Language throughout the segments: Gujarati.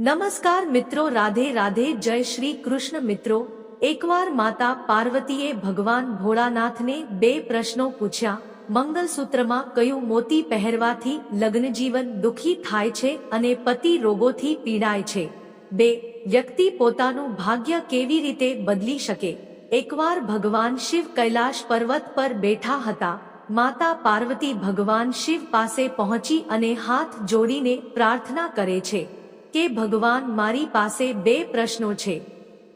નમસ્કાર મિત્રો, રાધે રાધે, જય શ્રી કૃષ્ણ મિત્રો. એકવાર માતા પાર્વતીએ ભગવાન ભોળાનાથને બે પ્રશ્નો પૂછ્યા. મંગલસૂત્રમાં કયું મોતી પહેરવાથી લગ્નજીવન દુઃખી થાય છે અને પતિ રોગોથી પીડાય છે? બે, વ્યક્તિ પોતાનું ભાગ્ય કેવી રીતે બદલી શકે? એકવાર ભગવાન શિવ કૈલાશ પર્વત પર બેઠા હતા. માતા પાર્વતી ભગવાન શિવ પાસે પહોંચી અને હાથ જોડીને પ્રાર્થના કરે છે. કે ભગવાન મારી પાસે બે પ્રશ્નો છે.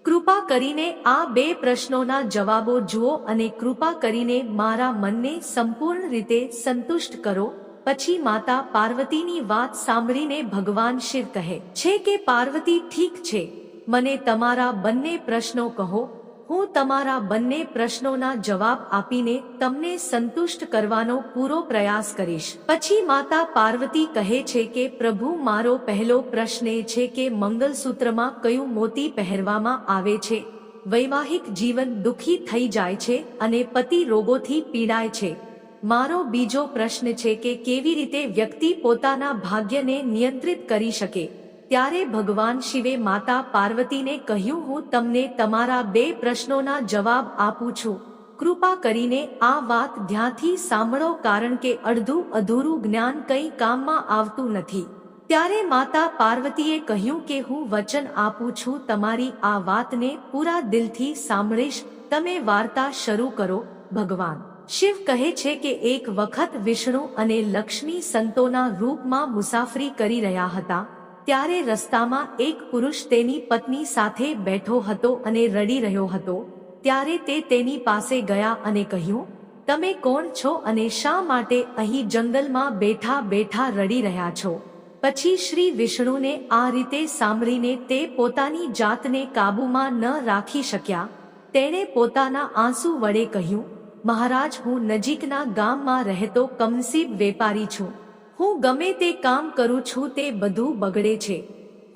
કૃપા કરીને આ બે પ્રશ્નોના જવાબો જુઓ અને કૃપા કરીને મારા મનને સંપૂર્ણ રીતે સંતુષ્ટ કરો. પછી માતા પાર્વતીની વાત સાંભળીને ભગવાન શિવ કહે, છે કે પાર્વતી ઠીક છે? મને તમારા બંને પ્રશ્નો કહો. હું તમારા બંને પ્રશ્નોના જવાબ આપીને તમને સંતુષ્ટ કરવાનો પૂરો પ્રયાસ કરીશ. પછી માતા પાર્વતી કહે છે કે, પ્રભુ, મારો પહેલો પ્રશ્ન એ છે કે મંગલસૂત્રમાં કયું મોતી પહેરવામાં આવે છે? વૈવાહિક જીવન દુઃખી થઈ જાય છે અને પતિ રોગોથી પીડાય છે. મારો બીજો પ્રશ્ન છે કે કેવી રીતે વ્યક્તિ પોતાના ભાગ્યને નિયંત્રિત કરી શકે? ત્યારે ભગવાન શિવે માતા પાર્વતીને કહ્યું, હું તમને તમારા બે પ્રશ્નોના જવાબ આપું છું. કૃપા કરીને આ વાત ધ્યાનથી સાંભળો, કારણ કે અડધું અધૂરું જ્ઞાન કંઈ કામમાં આવતું નથી. ત્યારે માતા પાર્વતીએ કહ્યું કે, હું વચન આપું છું, તમારી આ વાતને પૂરા દિલથી સાંભળીશ. તમે વાર્તા શરૂ કરો, ભગવાન. શિવ કહે છે કે, એક વખત વિષ્ણુ અને લક્ષ્મી સંતોના રૂપમાં મુસાફરી કરી રહ્યા હતા. ત્યારે રસ્તામાં એક પુરુષ તેની પત્ની સાથે બેઠો હતો અને રડી રહ્યો હતો. ત્યારે તે તેની પાસે ગયા અને કહ્યું, તમે કોણ છો અને શા માટે અહીં જંગલમાં બેઠા બેઠા રડી રહ્યા છો? પછી શ્રી વિષ્ણુને આ રીતે સાંભળીને તે પોતાની જાતને કાબૂમાં ન રાખી શક્યા. તેણે પોતાના આંસુ વડે કહ્યું, મહારાજ, હું નજીકના ગામમાં રહેતો કમસીબ વેપારી છું. હું ગમે તે કામ કરું છું તે બધું બગડે છે.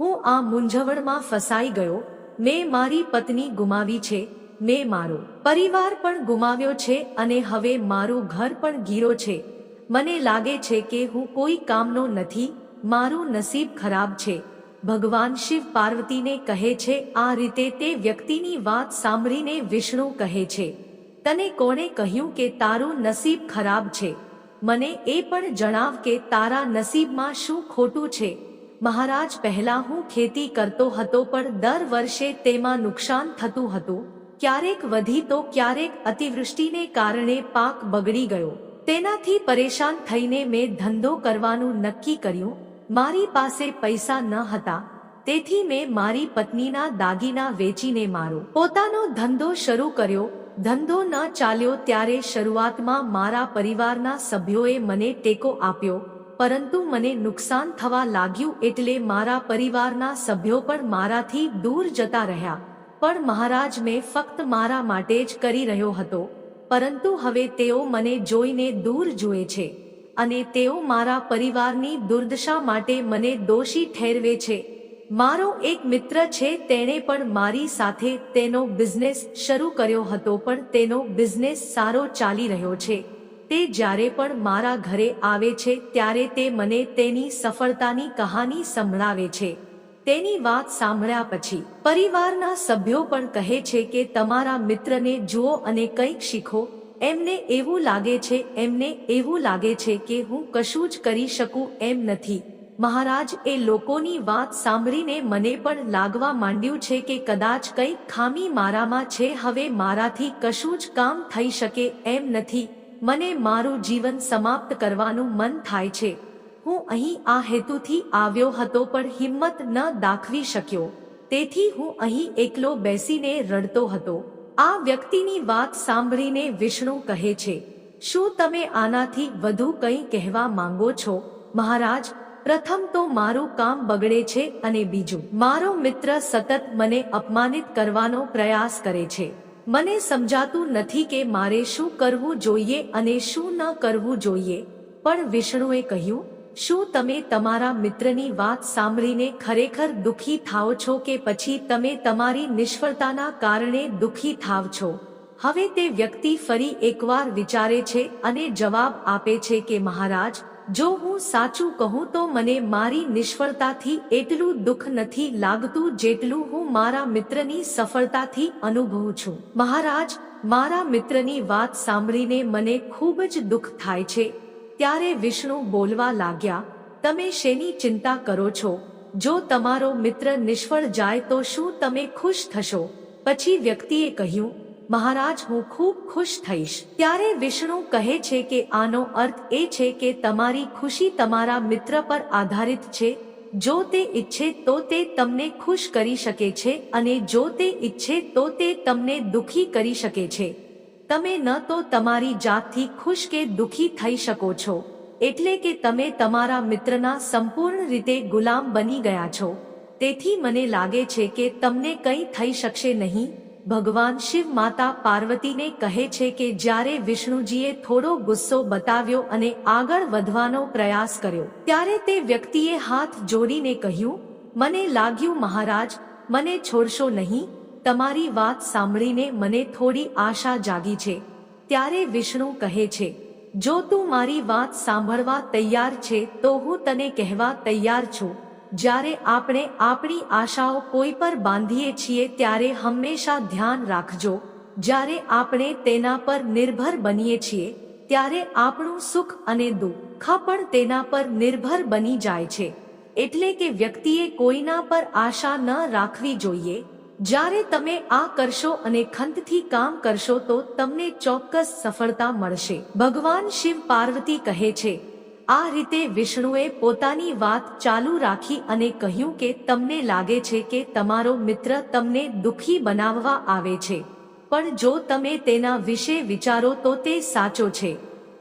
હું આ મૂંઝવણમાં ફસાઈ ગયો. મેં મારી પત્ની ગુમાવી છે. મેં મારો પરિવાર પણ ગુમાવ્યો છે અને હવે મારું ઘર પણ ગીરો છે. મને લાગે છે કે હું કોઈ કામનો નથી. મારું નસીબ ખરાબ છે. ભગવાન શિવ પાર્વતીને કહે છે, આ રીતે તે વ્યક્તિની વાત સાંભળીને વિષ્ણુ કહે છે. તને કોણે કહ્યું કે તારું નસીબ ખરાબ છે? મને એ પણ જણાવ કે તારા નસીબમાં શું ખોટું છે. મહારાજ, પહેલા હું ખેતી કરતો હતો, પણ દર વર્ષે તેમાં નુકસાન થતું હતું. ક્યારેક વધી તો ક્યારેક અતિવૃષ્ટિને કારણે પાક બગડી ગયો. તેનાથી પરેશાન થઈને મેં ધંધો કરવાનું નક્કી કર્યું. મારી પાસે પૈસા ન હતા. તેથી મેં મારી પત્નીના દાગીના વેચીને મારો પોતાનો ધંધો શરૂ કર્યો. ધંધો ન ચાલ્યો ત્યારે શરૂઆતમાં મારા પરિવારના સભ્યોએ મને ટેકો આપ્યો, પરંતુ મને નુકસાન થવા લાગ્યું એટલે મારા પરિવારના સભ્યો પણ મારાથી દૂર જતા રહ્યા. પણ મહારાજ મેં ફક્ત મારા માટે જ કરી રહ્યો હતો, પરંતુ હવે તેઓ મને જોઈને દૂર જુએ છે, અને તેઓ મારા પરિવારની દુર્દશા માટે મને દોષી ઠેરવે છે. મારો એક મિત્ર છે, તેણે પણ મારી સાથે તેનો બિઝનેસ શરૂ કર્યો હતો, પણ તેનો બિઝનેસ સારો ચાલી રહ્યો છે. તે જ્યારે પણ મારા ઘરે આવે છે, ત્યારે તે મને તેની સફળતાની કહાની સંભળાવે છે. તેની વાત સાંભળ્યા પછી, પરિવારના સભ્યો પણ કહે છે કે, તમારા મિત્રને જુઓ અને કંઈક શીખો. એમને એવું લાગે છે, એમને એવું લાગે છે કે હું કશું જ કરી શકું એમ નથી. મહારાજ, એ લોકોની વાત સાંભળીને મને પણ લાગવા માંડ્યું છે કે કદાચ કંઈક ખામી મારામાં છે, હવે મારાથી કશું જ કામ થઈ શકે એમ નથી. મને મારું જીવન સમાપ્ત કરવાનું મન થાય છે. હું અહીં આ હેતુથી આવ્યો હતો પણ હિંમત ન દાખવી શક્યો. તેથી હું અહીં એકલો બેસીને રડતો હતો. આ વ્યક્તિની વાત સાંભળીને વિષ્ણુ કહે છે, શું તમે આનાથી વધુ કંઈ કહેવા માંગો છો? મહારાજ પ્રથમ તો મારું કામ બગડે છે અને બીજું, મારો મિત્ર સતત મને અપમાનિત કરવાનો પ્રયાસ કરે છે. મને સમજાતું નથી કે મારે શું કરવું જોઈએ અને શું ન કરવું જોઈએ. પણ વિષ્ણુએ કહ્યું, શું તમે તમારા મિત્રની વાત સાંભળીને ખરેખર દુઃખી થાઓ છો કે પછી તમે તમારી નિષ્ફળતાના કારણે દુઃખી થાવ છો? હવે તે વ્યક્તિ ફરી એકવાર વિચારે છે અને જવાબ આપે છે કે મહારાજ જો હું સાચું કહું તો મને મારી નિષ્ફળતાથી એટલું દુઃખ નથી લાગતું જેટલું હું મારા મિત્રની સફળતાથી અનુભવું છું. મહારાજ, મારા મિત્રની વાત સાંભળીને મને ખૂબ જ દુઃખ થાય છે. ત્યારે વિષ્ણુ બોલવા લાગ્યા, તમે શેની ચિંતા કરો છો? જો તમારો મિત્ર નિષ્ફળ જાય તો શું તમે ખુશ થશો? પછી વ્યક્તિએ કહ્યું મહારાજ, હું ખૂબ ખુશ થઈશ. ત્યારે વિષ્ણુ કહે છે કે, આનો અર્થ એ છે કે તમારી ખુશી તમારા મિત્ર પર આધારિત છે. જો તે ઈચ્છે તો તે તમને ખુશ કરી શકે છે અને જો તે ઈચ્છે તો તે તમને દુખી કરી શકે છે. તમે ન તો તમારી જાતથી ખુશ કે દુખી થઈ શકો છો. એટલે કે તમે તમારા મિત્રના સંપૂર્ણ રીતે ગુલામ બની ગયા છો. તેથી મને લાગે છે કે તમને કંઈ થઈ શકશે નહીં. ભગવાન શિવ માતા પાર્વતીને કહે છે કે જ્યારે વિષ્ણુજીએ થોડો ગુસ્સો બતાવ્યો અને આગળ વધવાનો પ્રયાસ કર્યો, ત્યારે તે વ્યક્તિએ હાથ જોડીને કહ્યું, મને લાગ્યું મહારાજ, મને છોડશો નહીં, તમારી વાત સાંભળીને મને થોડી આશા જાગી છે. ત્યારે વિષ્ણુ કહે છે, જો તું મારી વાત સાંભળવા તૈયાર છે, તો હું તને કહેવા તૈયાર છું. જ્યારે આપણે આપણી આશાઓ કોઈ પર બાંધીએ છીએ ત્યારે હંમેશા ધ્યાન રાખજો. જ્યારે આપણે તેના પર નિર્ભર બનીએ છીએ, ત્યારે આપણું સુખ અને દુઃખ પણ તેના પર નિર્ભર બની જાય છે. એટલે કે વ્યક્તિએ કોઈના પર આશા ન રાખવી જોઈએ. જ્યારે તમે આ કરશો અને ખંતથી કામ કરશો તો તમને ચોક્કસ સફળતા મળશે. ભગવાન શિવ પાર્વતી કહે છે આ રીતે વિષ્ણુએ પોતાની વાત ચાલુ રાખી અને કહ્યું કે તમને લાગે છે કે તમારો મિત્ર તમને દુખી બનાવવા આવે છે. પણ જો તમે તેના વિશે વિચારો તો તે સાચો છે.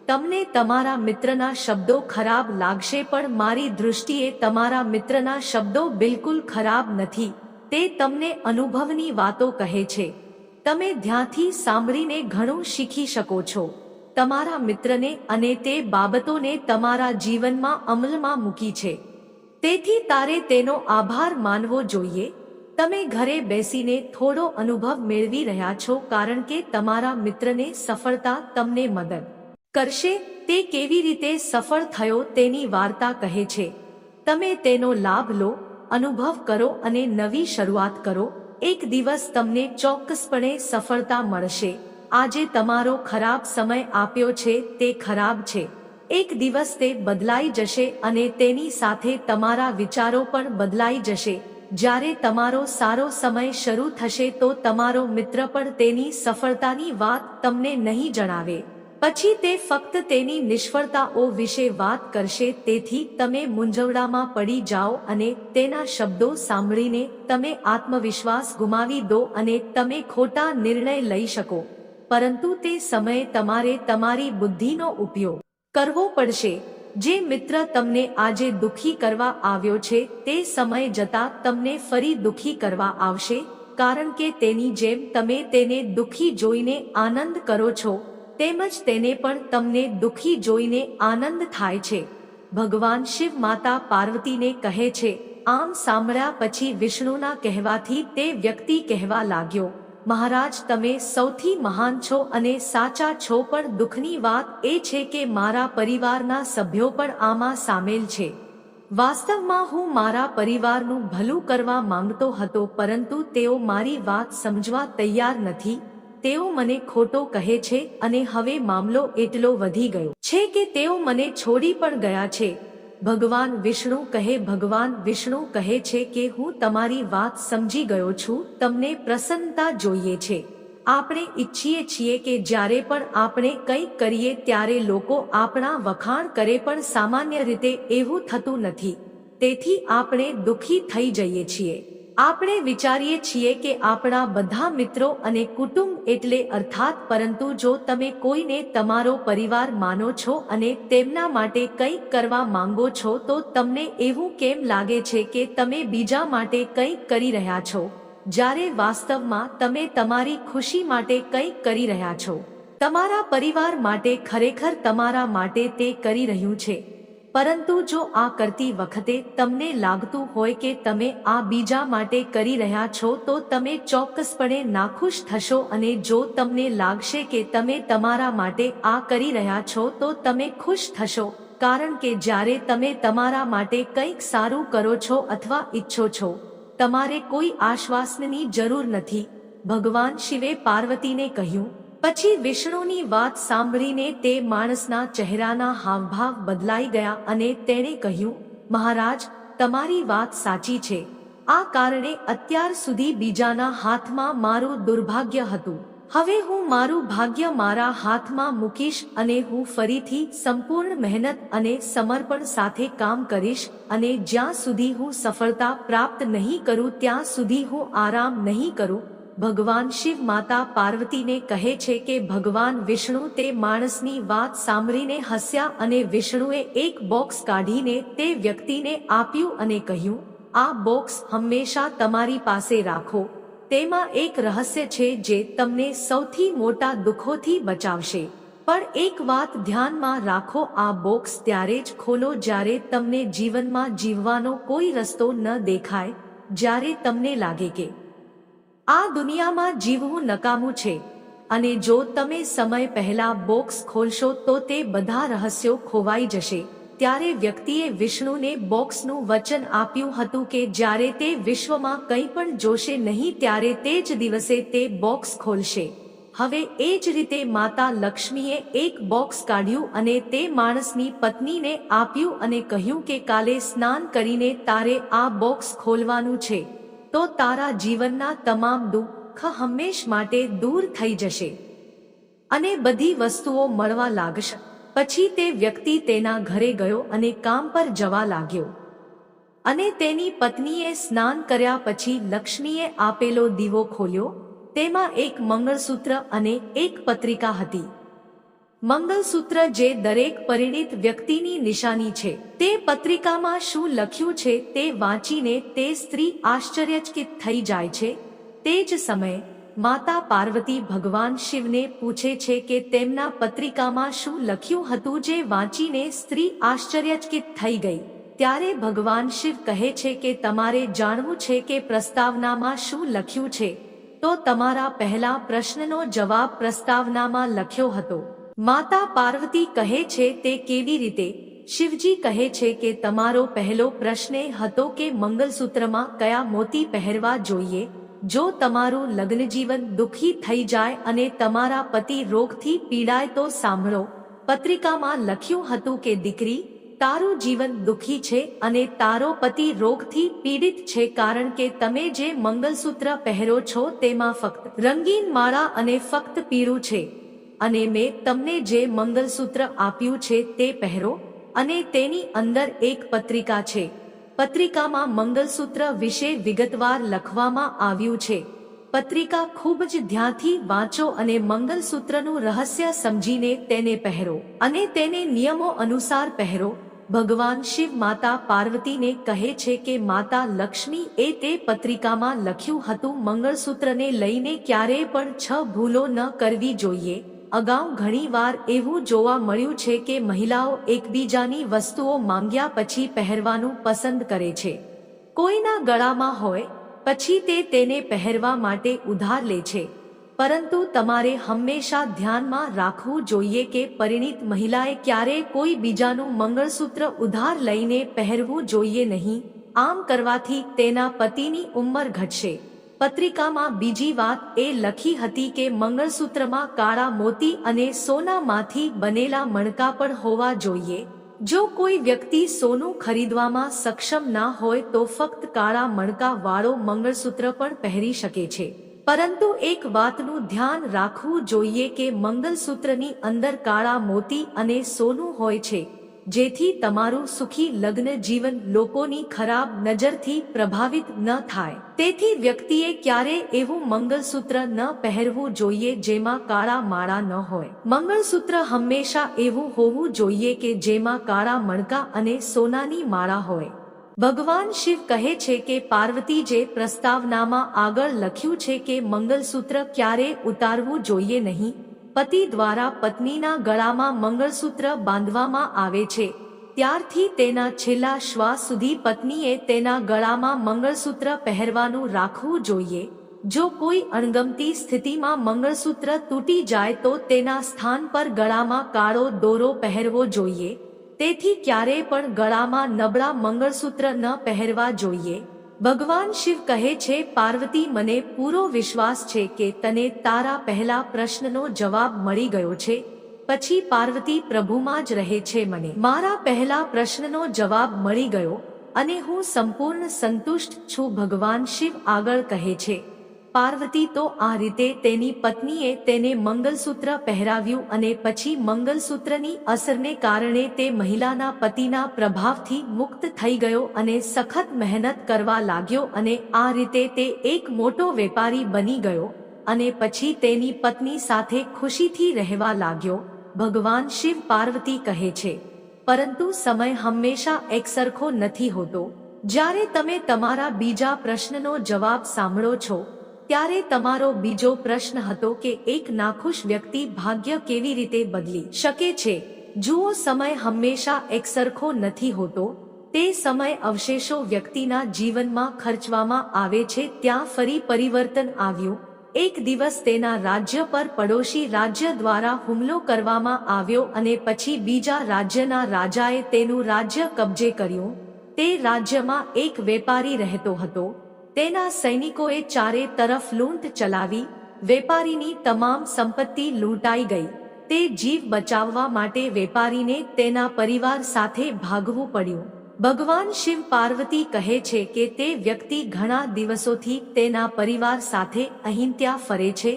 તમને તમારા મિત્રના શબ્દો ખરાબ લાગશે પણ મારી દૃષ્ટિએ તમારા મિત્રના શબ્દો બિલકુલ ખરાબ નથી. તે તમને અનુભવની વાતો કહે છે. તમે ધ્યાનથી સાંભળીને ઘણું શીખી શકો છો. તમારા મિત્રને અને તે બાબતોને તમારા જીવનમાં અમલમાં મૂકી છે. તેથી તારે તેનો આભાર માનવો જોઈએ. તમે ઘરે બેસીને થોડો અનુભવ મેળવી રહ્યા છો કારણ કે તમારા મિત્રને સફળતા તમને મદદ કરશે. તે કેવી રીતે સફળ થયો તેની વાર્તા કહે છે. તમે તેનો લાભ લો, અનુભવ કરો અને નવી શરૂઆત કરો. એક દિવસ તમને ચોક્કસપણે સફળતા મળશે. આજે તમારો ખરાબ સમય આપ્યો છે, તે ખરાબ છે. એક દિવસ તે બદલાઈ જશે અને તેની સાથે તમારા વિચારો પણ બદલાઈ જશે. જ્યારે તમારો સારો સમય શરૂ થશે તો તમારો મિત્ર પણ તેની સફળતાની વાત તમને નહીં જણાવે. પછી તે ફક્ત તેની નિષ્ફળતાઓ વિશે વાત કરશે, તેથી તમે મૂંઝવડામાં પડી જાઓ અને તેના શબ્દો સાંભળીને તમે આત્મવિશ્વાસ ગુમાવી દો અને તમે ખોટા નિર્ણય લઈ શકો. પરંતુ તે સમયે તમારે તમારી બુદ્ધિનો ઉપયોગ કરવો પડશે. જે મિત્ર તમને આજે દુખી કરવા આવ્યો છે, તે સમય જતા તમને ફરી દુખી કરવા આવશે, કારણ કે તેની જેમ તમે તેને દુખી જોઈને આનંદ કરો છો, તેમજ તેને પણ તમને દુખી જોઈને આનંદ થાય છે. ભગવાન શિવ માતા પાર્વતીને કહે છે, આમ સાંભળ્યા પછી વિષ્ણુના કહેવાથી તે વ્યક્તિ કહેવા લાગ્યો. મહારાજ, તમે સૌથી મહાન છો અને સાચા છો, પણ દુઃખની વાત એ છે કે મારા પરિવારના સભ્યો પણ આમાં સામેલ છે. વાસ્તવમાં હું મારા પરિવારનું ભલું કરવા માંગતો હતો, પરંતુ તેઓ મારી વાત સમજવા તૈયાર નથી. તેઓ મને ખોટો કહે છે અને હવે મામલો એટલો વધી ગયો છે કે તેઓ મને છોડી પણ ગયા છે. ભગવાન વિષ્ણુ કહે, ભગવાન વિષ્ણુ કહે છે કે હું તમારી વાત સમજી ગયો છું, તમને પ્રસન્નતા જોઈએ છે. આપણે ઈચ્છીએ છીએ કે જ્યારે પણ આપણે કંઈક કરીએ ત્યારે લોકો આપણા વખાણ કરે પણ સામાન્ય રીતે એવું થતું નથી. તેથી આપણે દુઃખી થઈ જઈએ છીએ. આપણે વિચારીએ છીએ કે આપણા બધા મિત્રો અને કુટુંબ એટલે અર્થાત પરંતુ જો તમે કોઈને તમારો પરિવાર માનો છો અને તેમના માટે કંઈક કરવા માંગો છો તો તમને એવું કેમ લાગે છે કે તમે બીજા માટે કંઈક કરી રહ્યા છો? જ્યારે વાસ્તવમાં તમે તમારી ખુશી માટે કંઈક કરી રહ્યા છો. તમારા પરિવાર માટે ખરેખર તમારા માટે તે કરી રહ્યું છે. પરંતુ જો આ કરતી વખતે તમને લાગતું હોય કે તમે આ બીજા માટે કરી રહ્યા છો, તો તમે ચોક્કસપણે નાખુશ થશો અને જો તમને લાગશે કે તમે તમારા માટે આ કરી રહ્યા છો, તો તમે ખુશ થશો, કારણ કે જ્યારે તમે તમારા માટે કંઈક સારું કરો છો અથવા ઈચ્છો છો, તમારે કોઈ આશ્વાસનની જરૂર નથી. ભગવાન શિવે પાર્વતીને કહ્યું પછી વિષ્ણુની વાત સાંભળીને તે માણસના ચહેરાના હાવભાવ બદલાઈ ગયા અને તેણે કહ્યું, મહારાજ, તમારી વાત સાચી છે. આ કારણે અત્યાર સુધી બીજાના હાથમાં મારું દુર્ભાગ્ય હતું. હવે હું મારું ભાગ્ય મારા હાથમાં મૂકીશ અને હું ફરીથી સંપૂર્ણ મહેનત અને સમર્પણ સાથે કામ કરીશ અને જ્યાં સુધી હું સફળતા પ્રાપ્ત નહીં કરું, ત્યાં સુધી હું આરામ નહીં કરું. ભગવાન શિવ માતા પાર્વતીને કહે છે કે ભગવાન વિષ્ણુ તે માણસની વાત સાંભળીને હસ્યા અને વિષ્ણુએ એક બોક્સ કાઢીને તે વ્યક્તિને આપ્યું અને કહ્યું, આ બોક્સ હંમેશા તમારી પાસે રાખો. તેમાં એક રહસ્ય છે જે તમને સૌથી મોટા દુઃખોથી બચાવશે. પણ એક વાત ધ્યાનમાં રાખો, આ બોક્સ ત્યારે જ ખોલો જ્યારે તમને જીવનમાં જીવવાનો કોઈ રસ્તો ન દેખાય, જ્યારે તમને લાગે કે આ દુનિયામાં જીવવું નકામું છે. અને જો તમે સમય પહેલા બોક્સ ખોલશો તો તે બધા રહસ્યો ખોવાઈ જશે. ત્યારે વ્યક્તિએ વિષ્ણુને બોક્સનું વચન આપ્યું હતું કે જ્યારે તે વિશ્વમાં કંઈ પણ જોશે નહીં ત્યારે તે જ દિવસે તે બોક્સ ખોલશે. હવે એ જ રીતે માતા લક્ષ્મીએ એક બોક્સ કાઢ્યું અને તે માણસની પત્નીને આપ્યું અને કહ્યું કે કાલે સ્નાન કરીને તારે આ બોક્સ ખોલવાનું છે. તો તારા જીવનના તમામ દુઃખ હંમેશ માટે દૂર થઈ જશે અને બધી વસ્તુઓ મળવા લાગશે. પછી તે વ્યક્તિ તેના ઘરે ગયો અને કામ પર જવા લાગ્યો. અને તેની પત્નીએ સ્નાન કર્યા પછી લક્ષ્મીએ આપેલો દીવો ખોલ્યો. તેમાં એક મંગળસૂત્ર અને એક પત્રિકા હતી. મંગળસૂત્ર જે દરેક પરિણિત વ્યક્તિની નિશાની છે, તે પત્રિકામાં શું લખ્યું છે તે વાંચીને તે સ્ત્રી આશ્ચર્યચકિત થઈ જાય છે. તે જ સમયે, માતા પાર્વતી ભગવાન શિવને પૂછે છે કે તેમના પત્રિકામાં શું લખ્યું હતું જે વાંચીને સ્ત્રી આશ્ચર્યચકિત થઈ ગઈ. ત્યારે ભગવાન શિવ કહે છે કે તમારે જાણવું છે કે પ્રસ્તાવનામાં શું લખ્યું છે. તો તમારા પહેલા પ્રશ્નનો જવાબ પ્રસ્તાવનામાં લખ્યો હતો. માતા પાર્વતી કહે છે તે કેવી રીતે? શિવજી કહે છે કે તમારો પહેલો પ્રશ્ન હતો કે મંગલસૂત્રમાં કયા મોતી પહેરવા જોઈએ? જો તમારું લગ્ન જીવન દુઃખી થઈ જાય અને તમારા પતિ રોગથી પીડાય તો સાંભળો. પત્રિકામાં લખ્યું હતું કે દીકરી, તારું જીવન દુઃખી છે અને તારો પતિ રોગથી પીડિત છે કારણ કે તમે જે મંગલસૂત્ર પહેરો છો તેમાં ફક્ત રંગીન માળા અને ફક્ત પીળું છે. અને મેં તમને જે મંગલસૂત્ર આપ્યું છે તે પહેરો અને તેની અંદર એક પત્રિકા છે. પત્રિકામાં મંગલસૂત્ર વિશે વિગતવાર લખવામાં આવ્યું છે. પત્રિકા ખૂબ જ ધ્યાનથી વાંચો અને મંગલસૂત્રનું રહસ્ય સમજીને તેને પહેરો અને તેને નિયમો અનુસાર પહેરો. ભગવાન શિવ માતા પાર્વતીને કહે છે કે માતા લક્ષ્મી એ તે પત્રિકામાં લખ્યું હતું મંગળસૂત્રને લઈને ક્યારેય પણ છ ભૂલો ન કરવી જોઈએ. અગાઉ ઘણીવાર એવું જોવા મળ્યું છે કે મહિલાઓ એકબીજાની વસ્તુઓ માંગ્યા પછી પહેરવાનું પસંદ કરે છે. કોઈના ગળામાં હોય, પછી તે તેને પહેરવા માટે ઉધાર લે છે. પરંતુ તમારે હંમેશા ધ્યાનમાં રાખવું જોઈએ કે પરિણીત મહિલાએ ક્યારેય કોઈ બીજાનું મંગળસૂત્ર ઉધાર લઈને પહેરવું જોઈએ નહીં. આમ કરવાથી તેના પતિની ઉંમર ઘટશે. પત્રિકામાં બીજી વાત એ લખી હતી કે મંગળસૂત્રમાં કાળા મોતી અને સોનામાંથી બનેલા મણકા પણ હોવા જોઈએ. જો કોઈ વ્યક્તિ સોનું ખરીદવામાં સક્ષમ ના હોય તો ફક્ત કાળા મણકા વાળો મંગળસૂત્ર પણ પહેરી શકે છે. પરંતુ એક વાતનું ધ્યાન રાખવું જોઈએ કે મંગળસૂત્રની અંદર કાળા મોતી અને સોનું હોય છે. જેથી તમારું સુખી લગ્ન જીવન લોકોની ખરાબ નજરથી પ્રભાવિત ન થાય. તેથી વ્યક્તિએ ક્યારે એવું મંગલસૂત્ર ન પહેરવું જોઈએ જેમાં કાળા માળા ન હોય. મંગળસૂત્ર હંમેશા એવું હોવું જોઈએ કે જેમાં કાળા મણકા અને સોનાની માળા હોય. ભગવાન શિવ કહે છે કે પાર્વતી જે પ્રસ્તાવનામાં આગળ લખ્યું છે કે મંગલસૂત્ર ક્યારે ઉતારવું જોઈએ નહીં. પતિ દ્વારા પત્નીના ગળામાં મંગળસૂત્ર બાંધવામાં આવે છે. ત્યારથી તેના છેલ્લા શ્વાસ સુધી પત્નીએ તેના ગળામાં મંગળસૂત્ર પહેરવાનું રાખવું જોઈએ. જો કોઈ અણગમતી સ્થિતિમાં મંગળસૂત્ર તૂટી જાય તો તેના સ્થાન પર ગળામાં કાળો દોરો પહેરવો જોઈએ. તેથી ક્યારેય પણ ગળામાં નબળા મંગળસૂત્ર ન પહેરવા જોઈએ. ભગવાન શિવ કહે છે, પાર્વતી, મને પૂરો વિશ્વાસ છે કે તને તારા પહેલા પ્રશ્નનો જવાબ મળી ગયો છે, પછી પાર્વતી પ્રભુમાં જ રહે છે મને. મારા પહેલા પ્રશ્નનો જવાબ મળી ગયો અને હું સંપૂર્ણ સંતુષ્ટ છું. ભગવાન શિવ આગળ કહે છે પાર્વતી તો આ રીતે તેની પત્નીએ તેને મંગલસૂત્ર પહેરાવ્યું અને પછી મંગલસૂત્રની અસરને કારણે તે મહિલાના પતિના પ્રભાવથી મુક્ત થઈ ગયો અને સખત મહેનત કરવા લાગ્યો અને આ રીતે તે એક મોટો વેપારી બની ગયો અને પછી તેની પત્ની સાથે ખુશીથી રહેવા લાગ્યો. ભગવાન શિવ પાર્વતી કહે છે, પરંતુ સમય હંમેશા એકસરખો નથી હોતો. જ્યારે તમે તમારા બીજા પ્રશ્નનો જવાબ સાંભળો છો ત્યારે તમારો બીજો પ્રશ્ન હતો કે એક નાખુશ વ્યક્તિ ભાગ્ય કેવી રીતે બદલી શકે છે? જુઓ, સમય હંમેશા એકસરખો નથી હોતો. તે સમય અવશેષો વ્યક્તિના જીવનમાં ખર્ચવામાં આવે છે, ત્યાં ફરી પરિવર્તન આવ્યું. એક દિવસ તેના રાજ્ય પર પડોશી રાજ્ય દ્વારા હુમલો કરવામાં આવ્યો અને પછી બીજા રાજ્યના રાજાએ તેનું રાજ્ય કબજે કર્યું. તે રાજ્યમાં એક વેપારી રહેતો હતો. તેના સૈનિકોએ ચારે તરફ લૂંટ ચલાવી, વેપારીની તમામ સંપત્તિ લૂંટાઈ ગઈ. તે જીવ બચાવવા માટે વેપારીને તેના પરિવાર સાથે ભાગવું પડ્યું. ભગવાન શિવ પાર્વતી કહે છે કે તે વ્યક્તિ ઘણા દિવસોથી તેના પરિવાર સાથે અહીં ફરે છે.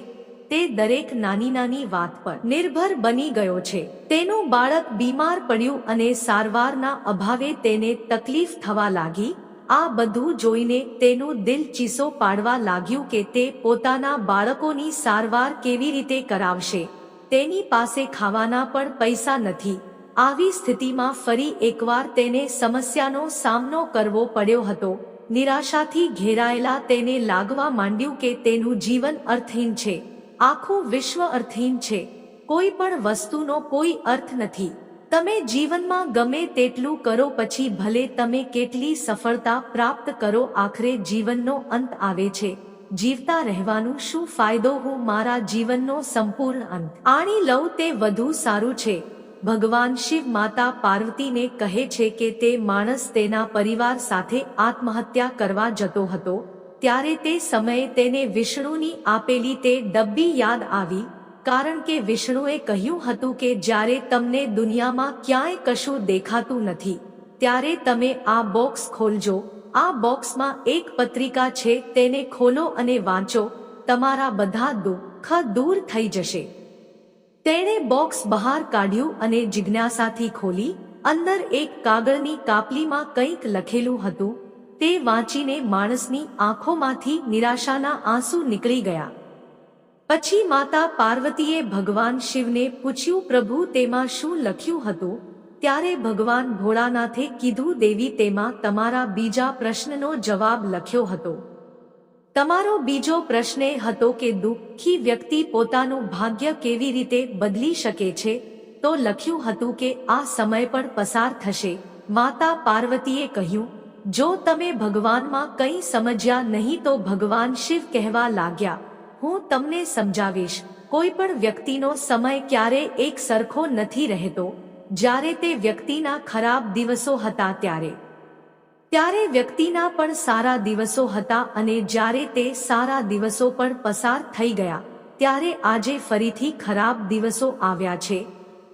તે દરેક નાની નાની વાત પર નિર્ભર બની ગયો છે. તેનું બાળક બીમાર પડ્યું અને સારવારના અભાવે તેને તકલીફ થવા લાગી. આ બધું જોઈને તેનું દિલ ચીસો પાડવા લાગ્યું કે તે પોતાના બાળકોની સારવાર કેવી રીતે કરાવશે. તેની પાસે ખાવાના પણ પૈસા નથી. આવી સ્થિતિમાં ફરી એકવાર તેને સમસ્યાનો સામનો કરવો પડ્યો હતો. નિરાશાથી ઘેરાયેલા તેને લાગવા માંડ્યું કે તેનું જીવન અર્થહીન છે. આખું વિશ્વ અર્થહીન છે. કોઈ પણ વસ્તુનો કોઈ અર્થ નથી. તમે જીવનમાં ગમે તેટલું કરો પછી ભલે તમે કેટલી સફળતા પ્રાપ્ત કરો, આખરે જીવનનો અંત આવે છે. જીવતા રહેવાનું શું ફાયદો? હું મારા જીવનનો સંપૂર્ણ અંત. આણી લઉં તે વધુ સારું છે. ભગવાન શિવ માતા પાર્વતીને કહે છે કે તે માણસ તેના પરિવાર સાથે આત્મહત્યા કરવા જતો હતો. ત્યારે તે સમયે તેને વિષ્ણુની આપેલી તે ડબ્બી યાદ આવી. કારણ કે વિષ્ણુએ કહ્યું હતું કે જ્યારે તમને દુનિયામાં ક્યાંય કશું દેખાતું નથી, ત્યારે તમે આ બોક્સ ખોલજો. આ બોક્સમાં એક પત્રિકા છે, તેને ખોલો અને વાંચો. તમારા બધા દુઃખ દૂર થઈ જશે. તેણે બોક્સ બહાર કાઢ્યું અને જિજ્ઞાસાથી ખોલી. અંદર એક કાગળની કાપલીમાં કંઈક લખેલું હતું. તે વાંચીને માણસની આંખોમાંથી નિરાશાના આંસુ નીકળી ગયા. પછી માતા પાર્વતીએ ભગવાન શિવને પૂછ્યું, પ્રભુ, તેમાં શું લખ્યું હતું? ત્યારે ભગવાન ભોળાનાથે કીધું, દેવી, તેમાં તમારા બીજા પ્રશ્નનો જવાબ લખ્યો હતો. તમારો બીજો પ્રશ્ન હતો કે, દુઃખી વ્યક્તિ પોતાનું ભાગ્ય કેવી રીતે બદલી શકે છે? તો લખ્યું હતું કે, આ સમય પણ પસાર થશે. માતા પાર્વતીએ કહ્યું, જો તમે ભગવાનમાં કંઈ સમજ્યા નહીં તો ભગવાન શિવ કહેવા લાગ્યા. હું તમને સમજાવીશ, કોઈ પણ વ્યક્તિનો સમય ક્યારે એક સરખો નથી રહેતો, જ્યારે તે વ્યક્તિના ખરાબ દિવસો હતા ત્યારે. ત્યારે વ્યક્તિના પણ સારા દિવસો હતા અને જ્યારે તે સારા દિવસો પણ પસાર થઈ ગયા, ત્યારે આજે ફરીથી ખરાબ દિવસો આવ્યા છે.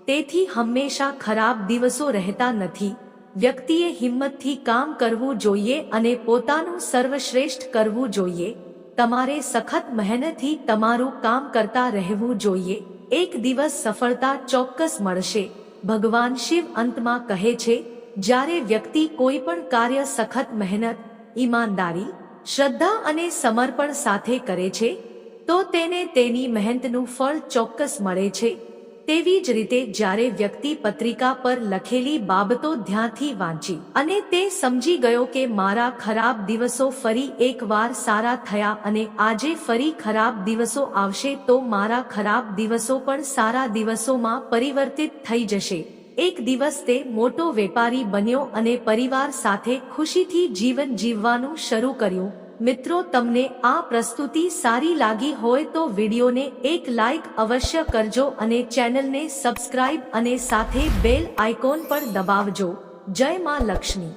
તેથી હંમેશા ખરાબ દિવસો રહેતા નથી. વ્યક્તિએ હિંમતથી કામ કરવું જોઈએ અને પોતાનું સર્વશ્રેષ્ઠ કરવું જોઈએ. તમારે સખત મહેનતથી તમારું કામ કરતા રહેવું જોઈએ. એક દિવસ સફળતા ચોક્કસ મળશે. ભગવાન શિવ અંતમાં કહે છે, જ્યારે વ્યક્તિ કોઈ પણ કાર્ય સખત મહેનત, ઈમાનદારી, શ્રદ્ધા અને સમર્પણ સાથે કરે છે, તો તેને તેની મહેનતનું ફળ ચોક્કસ મળે છે. તેવી જ રીતે જ્યારે વ્યક્તિ પત્રિકા પર લખેલી બાબતો ધ્યાનથી વાંચી અને તે સમજી ગયો કે મારા ખરાબ દિવસો ફરી એકવાર સારા થયા અને આજે ફરી ખરાબ દિવસો આવશે તો મારા ખરાબ દિવસો પણ સારા દિવસોમાં પરિવર્તિત થઈ જશે. એક દિવસ તે મોટો વેપારી બન્યો અને પરિવાર સાથે ખુશીથી જીવન જીવવાનું શરૂ કર્યું. મિત્રો, તમને આ પ્રસ્તુતિ સારી લાગી હોય તો વિડીયોને એક લાઈક અવશ્ય કરજો અને ચેનલને સબસ્ક્રાઇબ અને સાથે બેલ આઇકોન પર દબાવજો. જય માં લક્ષ્મી.